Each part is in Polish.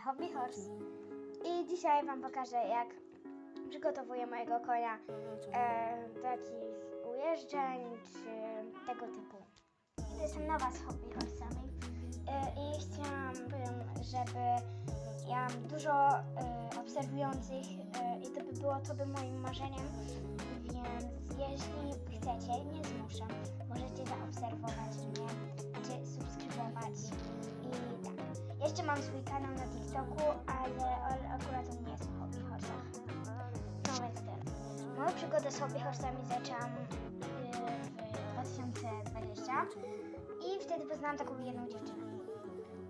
Hobby Horse. I dzisiaj Wam pokażę, jak przygotowuję mojego konia e, do jakichś ujeżdżań czy tego typu. To jestem nowa z Hobby Horse'ami e, i chciałabym, żeby ja mam dużo e, obserwujących e, i to by było to by moim marzeniem, więc jeśli chcecie, nie zmuszam, możecie zaobserwować mnie, czy subskrybować i tak. Jeszcze mam swój kanał na TikToku, ale, ale akurat on nie jest o Hobby Horse'ach. No więc tyle. Moją przygodę z Hobby Horse'ami zaczęłam yy, w 2020 i wtedy poznałam taką jedną dziewczynę.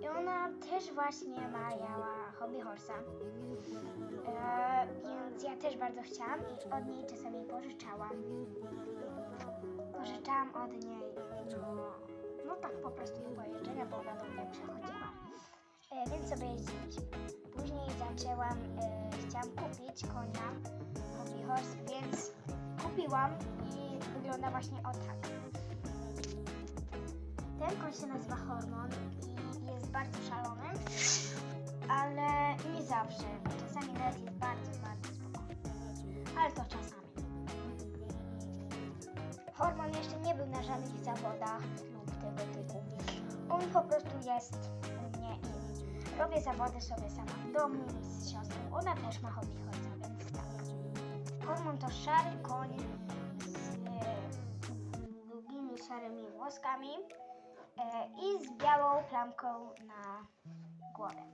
I ona też właśnie miała Hobby Horse'a. E, więc ja też bardzo chciałam i od niej czasami pożyczałam. Pożyczałam od niej, no, no tak po prostu do pojeżdżenia, bo ona do mnie przychodziła. Sobie jeździliśmy. Później zaczęłam, e, chciałam kupić konia Hobby Horse, więc kupiłam i wygląda właśnie o tak. Ten koń się nazywa Hormon i jest bardzo szalony, ale nie zawsze. Czasami nawet jest bardzo, bardzo spokojny. Ale to czasami. Hormon jeszcze nie był na żadnych zawodach lub tego typu. On po prostu jest robię zawody sobie sama w domu z siostrą. Ona też ma hobby chodza, więc tak. Hormon to szary koń z e, długimi szarymi włoskami e, i z białą plamką na głowie.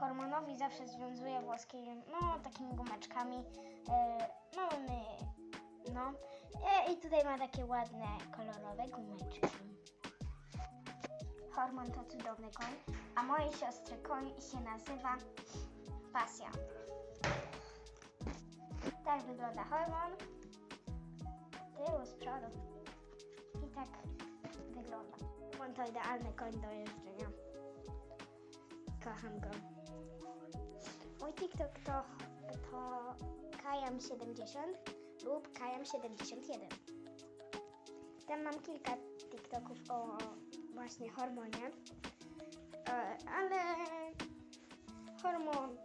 Hormonowi zawsze związuje włoski no takimi gumeczkami e, małymi no e, i tutaj ma takie ładne kolorowe gumeczki. Hormon to cudowny koń, a mojej siostry koń się nazywa Pasja. Tak wygląda hormon. Tyłu, z przodu. I tak wygląda. Hormon to idealny koń do jeżdżenia. Kocham go. Mój TikTok to, to Kajam70 lub Kajam71. Tam mam kilka TikToków o właśnie hormonie, E, ale hormon